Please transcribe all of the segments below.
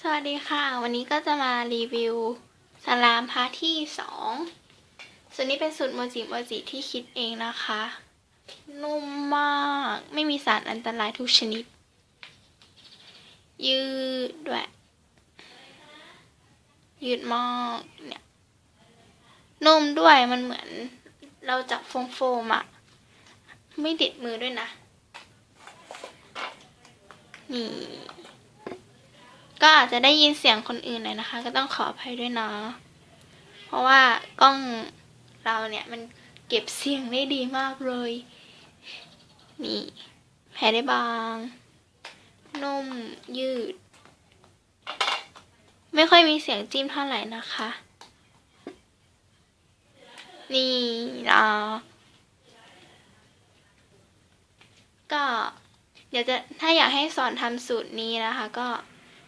สวัสดีค่ะ วันนี้ก็จะมารีวิวสลามพาร์ทที่สองส่วนนี้เป็นสูตรโมจิโมจิที่คิดเองนะคะ นุ่มมากไม่มีสารอันตรายทุกชนิด ยืดด้วยยืดมากเนี่ยนุ่มด้วยมันเหมือน เราจับโฟมโฟมอะไม่ติดมือด้วยนะ นี่ ก็อาจจะได้ยินเสียงคนอื่นหน่อยนะคะ ก็ต้องขออภัยด้วยเนาะเพราะว่ากล้องเราเนี่ยมันเก็บเสียงได้ดีมากเลย นี่แผ่ได้บาง นุ่ม ยืด ไม่ค่อยมีเสียงจิ้มเท่าไหร่นะคะ นี่นะก็เดี๋ยวจะถ้าอยากให้สอนทำสูตรนี้นะคะ ก็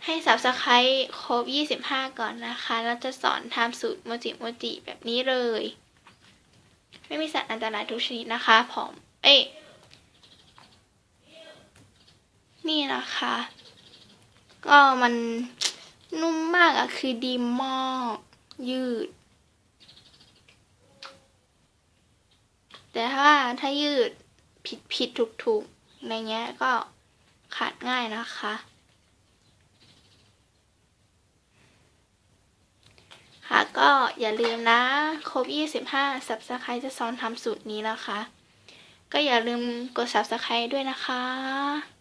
ให้ subscribe ครบ 25 ก่อนนะคะ แล้วจะสอนทำสูตรโมจิโมจิแบบนี้เลย ไม่มีสารอันตรายทุกชนิดนะคะผอม เอ้ยนี่นะคะ ก็มันนุ่มมากอะคือดีมากยืด แต่ถ้าถ้ายืดผิดผิดถูกถูกๆอะไรเงี้ยก็ขาดง่ายนะคะ ก็อย่าลืมนะ ครบ 25 subscribe จะสอนทำสูตรนี้นะคะ ก็อย่าลืมกด subscribe ด้วยนะคะ